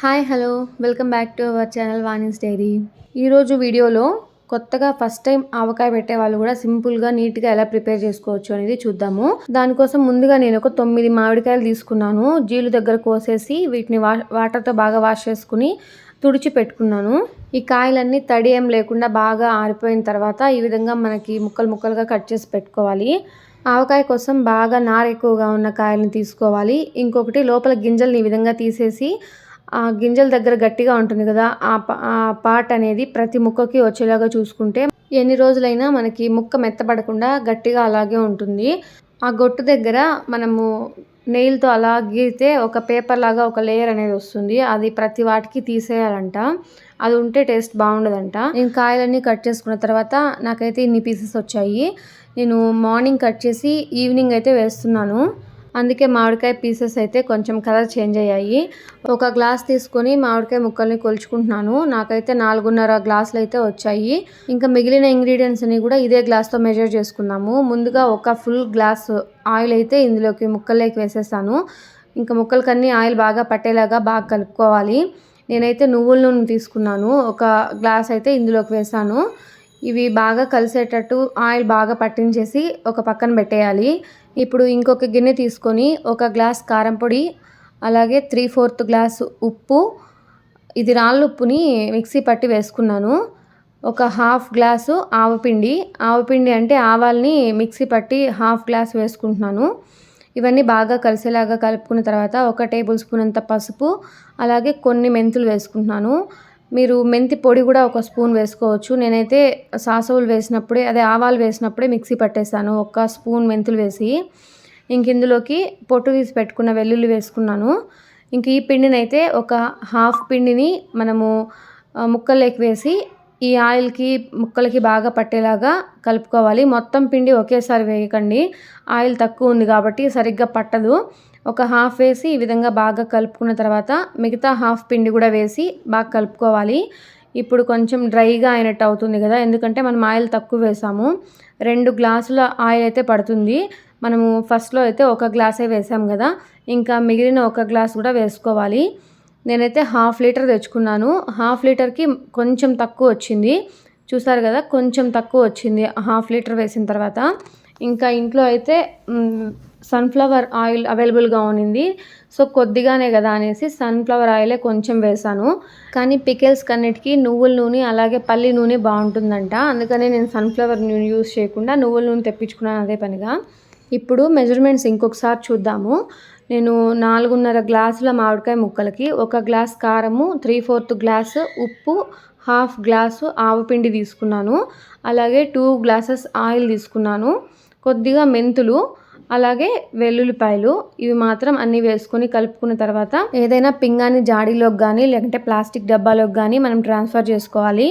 Hi hello. Welcome back to our channel Vani's diary. ఈరోజు వీడియోలో కొత్తగా ఫస్ట్ టైం ఆవకాయ పెట్టే వాళ్ళు కూడా సింపుల్గా నీట్గా ఎలా ప్రిపేర్ చేసుకోవచ్చు అనేది చూద్దాము. దానికోసం ముందుగా నేను ఒక తొమ్మిది మామిడికాయలు తీసుకున్నాను. జీలు దగ్గర కోసేసి వీటిని వా వాటర్తో బాగా వాష్ చేసుకుని తుడిచి పెట్టుకున్నాను. ఈ కాయలన్నీ తడి ఏం లేకుండా బాగా ఆరిపోయిన తర్వాత ఈ విధంగా మనకి ముక్కలు ముక్కలుగా కట్ చేసి పెట్టుకోవాలి. ఆవకాయ కోసం బాగా నార ఎక్కువగా ఉన్న కాయలను తీసుకోవాలి. ఇంకొకటి లోపల గింజల్ని ఈ విధంగా తీసేసి ఆ గింజల దగ్గర గట్టిగా ఉంటుంది కదా ఆ ఆ పార్ట్ అనేది ప్రతి ముక్కకి వచ్చేలాగా చూసుకుంటే ఎన్ని రోజులైనా మనకి ముక్క మెత్తపడకుండా గట్టిగా అలాగే ఉంటుంది. ఆ గొట్టు దగ్గర మనము నెయిల్తో అలా గీరితే ఒక పేపర్ లాగా ఒక లేయర్ అనేది వస్తుంది. అది ప్రతి వాటికి తీసేయాలంట. అది ఉంటే టేస్ట్ బాగుండదంట. నేను కాయలన్నీ కట్ చేసుకున్న తర్వాత నాకైతే ఇన్ని పీసెస్ వచ్చాయి. నేను మార్నింగ్ కట్ చేసి ఈవినింగ్ అయితే వేస్తున్నాను. అందుకే మామిడికాయ పీసెస్ అయితే కొంచెం కలర్ చేంజ్ అయ్యాయి. ఒక గ్లాస్ తీసుకొని మామిడికాయ ముక్కల్ని కొలుచుకుంటున్నాను. నాకైతే నాలుగున్నర గ్లాసులు అయితే వచ్చాయి. ఇంకా మిగిలిన ఇంగ్రీడియంట్స్ని కూడా ఇదే గ్లాస్తో మెజర్ చేసుకున్నాము. ముందుగా ఒక ఫుల్ గ్లాస్ ఆయిల్ అయితే ఇందులోకి ముక్కల్లోకి వేసేసాను. ఇంకా ముక్కలకన్నీ ఆయిల్ బాగా పట్టేలాగా బాగా కలుపుకోవాలి. నేనైతే నువ్వుల నూనె తీసుకున్నాను. ఒక గ్లాస్ అయితే ఇందులోకి వేసాను. ఇవి బాగా కలిసేటట్టు ఆయిల్ బాగా పట్టించేసి ఒక పక్కన పెట్టేయాలి. ఇప్పుడు ఇంకొక గిన్నె తీసుకొని ఒక గ్లాస్ కారం పొడి అలాగే త్రీ ఫోర్త్ గ్లాస్ ఉప్పు ఇది రాళ్ళ ఉప్పుని మిక్సీ పట్టి వేసుకున్నాను. ఒక హాఫ్ గ్లాసు ఆవపిండి ఆవపిండి అంటే ఆవాల్ని మిక్సీ పట్టి హాఫ్ గ్లాస్ వేసుకుంటున్నాను. ఇవన్నీ బాగా కలిసేలాగా కలుపుకున్న తర్వాత ఒక టేబుల్ స్పూన్ అంత పసుపు అలాగే కొన్ని మెంతులు వేసుకుంటున్నాను. మీరు మెంతి పొడి కూడా ఒక స్పూన్ వేసుకోవచ్చు. నేనైతే సాసవులు వేసినప్పుడే అదే ఆవాలు వేసినప్పుడే మిక్సీ పట్టేశాను. ఒక స్పూన్ మెంతులు వేసి ఇంక ఇందులోకి పొట్టు తీసి పెట్టుకున్న వెల్లుల్లి వేసుకున్నాను. ఇంక ఈ పిండిని అయితే ఒక హాఫ్ పిండిని మనము ముక్కల్లోకి వేసి ఈ ఆయిల్కి ముక్కలకి బాగా పట్టేలాగా కలుపుకోవాలి. మొత్తం పిండి ఒకేసారి వేయకండి. ఆయిల్ తక్కువ ఉంది కాబట్టి సరిగ్గా పట్టదు. ఒక హాఫ్ వేసి ఈ విధంగా బాగా కలుపుకున్న తర్వాత మిగతా హాఫ్ పిండి కూడా వేసి బాగా కలుపుకోవాలి. ఇప్పుడు కొంచెం డ్రైగా అయినట్టు అవుతుంది కదా ఎందుకంటే మనం ఆయిల్ తక్కువ వేసాము. రెండు గ్లాసుల ఆయిల్ అయితే పడుతుంది. మనము ఫస్ట్లో అయితే ఒక గ్లాసే వేసాం కదా ఇంకా మిగిలిన ఒక గ్లాస్ కూడా వేసుకోవాలి. నేనైతే హాఫ్ లీటర్ తెచ్చుకున్నాను. హాఫ్ లీటర్కి కొంచెం తక్కువ వచ్చింది. చూసారు కదా కొంచెం తక్కువ వచ్చింది హాఫ్ లీటర్ వేసిన తర్వాత. ఇంకా ఇంట్లో అయితే సన్ఫ్లవర్ ఆయిల్ అవైలబుల్గా ఉన్నింది. సో కొద్దిగానే కదా అనేసి సన్ఫ్లవర్ ఆయిలే కొంచెం వేసాను కానీ పికెల్స్ కన్నిటికి నువ్వుల నూనె అలాగే పల్లి నూనె బాగుంటుందంట. అందుకనే నేను సన్ఫ్లవర్ నూనె యూస్ చేయకుండా నువ్వుల నూనె తెప్పించుకున్నాను అదే పనిగా. ఇప్పుడు మెజర్మెంట్స్ ఇంకొకసారి చూద్దాము. నేను నాలుగున్నర గ్లాసుల మామిడికాయ ముక్కలకి ఒక గ్లాస్ కారము త్రీ ఫోర్త్ గ్లాసు ఉప్పు హాఫ్ గ్లాసు ఆవపిండి తీసుకున్నాను. అలాగే టూ గ్లాసెస్ ఆయిల్ తీసుకున్నాను. కొద్దిగా మెంతులు అలాగే వెల్లుల్లిపాయలు ఇవి మాత్రం అన్నీ వేసుకొని కలుపుకున్న తర్వాత ఏదైనా పింగాని జాడీలోకి కానీ లేకుంటే ప్లాస్టిక్ డబ్బాలోకి కానీ మనం ట్రాన్స్ఫర్ చేసుకోవాలి.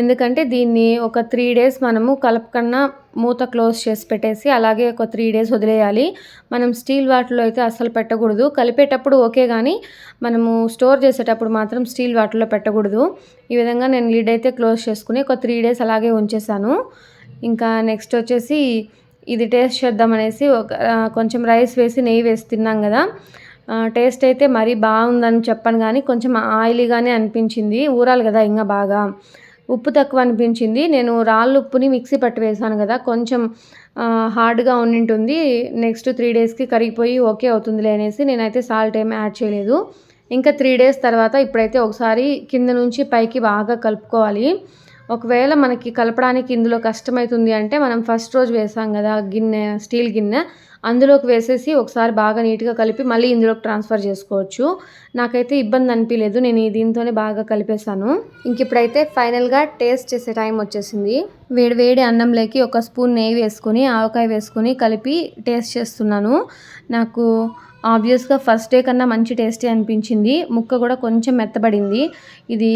ఎందుకంటే దీన్ని ఒక త్రీ డేస్ మనము కలపకన్నా మూత క్లోజ్ చేసి పెట్టేసి అలాగే ఒక త్రీ డేస్ వదిలేయాలి. మనం స్టీల్ వాటిలో అయితే అస్సలు పెట్టకూడదు. కలిపేటప్పుడు ఓకే కానీ మనము స్టోర్ చేసేటప్పుడు మాత్రం స్టీల్ వాటిలో పెట్టకూడదు. ఈ విధంగా నేను లీడ్ అయితే క్లోజ్ చేసుకుని ఒక త్రీ డేస్ అలాగే ఉంచేసాను ఇంకా నెక్స్ట్ వచ్చేసి ఇది టేస్ట్ చేద్దాం అనేసి ఒక కొంచెం రైస్ వేసి నెయ్యి వేసి తిన్నాం కదా. టేస్ట్ అయితే మరీ బాగుందని చెప్పను కానీ కొంచెం ఆయిలీగానే అనిపించింది. ఊరాలి కదా ఇంకా బాగా. ఉప్పు తక్కువ అనిపించింది. నేను రాళ్ళు ఉప్పుని మిక్సీ పట్టి వేసాను కదా. కొంచెం హార్డ్గా ఉండింటుంది నెక్స్ట్ త్రీ డేస్కి కరిగిపోయి ఓకే అవుతుందిలే అనేసి నేనైతే సాల్ట్ ఏమి యాడ్ చేయలేదు. ఇంకా త్రీ డేస్ తర్వాత ఇప్పుడైతే ఒకసారి కింద నుంచి పైకి బాగా కలుపుకోవాలి. ఒకవేళ మనకి కలపడానికి ఇందులో కష్టమవుతుంది అంటే మనం ఫస్ట్ రోజు వేసాం కదా గిన్నె స్టీల్ గిన్నె అందులోకి వేసేసి ఒకసారి బాగా నీట్గా కలిపి మళ్ళీ ఇందులోకి ట్రాన్స్ఫర్ చేసుకోవచ్చు. నాకైతే ఇబ్బంది అనిపించలేదు నేను దీంతోనే బాగా కలిపేశాను. ఇంక ఇప్పుడైతే ఫైనల్గా టేస్ట్ చేసే టైం వచ్చేసింది. వేడి వేడి అన్నంలోకి ఒక స్పూన్ నెయ్యి వేసుకొని ఆవకాయ వేసుకొని కలిపి టేస్ట్ చేస్తున్నాను. నాకు ఆబ్వియస్గా ఫస్ట్ డే కన్నా మంచి టేస్టీ అనిపించింది. ముక్క కూడా కొంచెం మెత్తబడింది. ఇది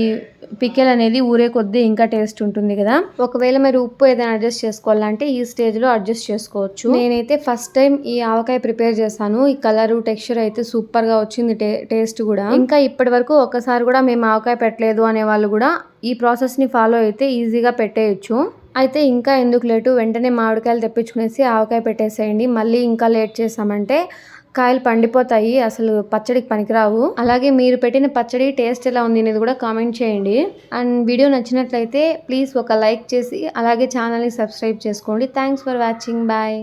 పికెల్ అనేది ఊరే కొద్దీ ఇంకా టేస్ట్ ఉంటుంది కదా. ఒకవేళ మీరు ఉప్పు ఏదైనా అడ్జస్ట్ చేసుకోవాలంటే ఈ స్టేజ్లో అడ్జస్ట్ చేసుకోవచ్చు. నేనైతే ఫస్ట్ టైం ఈ ఆవకాయ ప్రిపేర్ చేశాను. ఈ కలరు టెక్స్చర్ అయితే సూపర్గా వచ్చింది టే టేస్ట్ కూడా. ఇంకా ఇప్పటి వరకు ఒకసారి కూడా మేము ఆవకాయ పెట్టలేదు అనే వాళ్ళు కూడా ఈ ప్రాసెస్ని ఫాలో అయితే ఈజీగా పెట్టేయచ్చు. అయితే ఇంకా ఎందుకు లేటు? వెంటనే మామిడికాయలు తెప్పించుకునేసి ఆవకాయ పెట్టేసేయండి. మళ్ళీ ఇంకా లేట్ చేసామంటే కాయలు పండిపోతాయి అసలు పచ్చడికి పనికిరావు. అలాగే మీరు పెట్టిన పచ్చడి టేస్ట్ ఎలా ఉంది అనేది కూడా కామెంట్ చేయండి. అండ్ వీడియో నచ్చినట్లయితే ప్లీజ్ ఒక లైక్ చేసి అలాగే ఛానల్ని సబ్స్క్రైబ్ చేసుకోండి. Thanks for watching. బాయ్.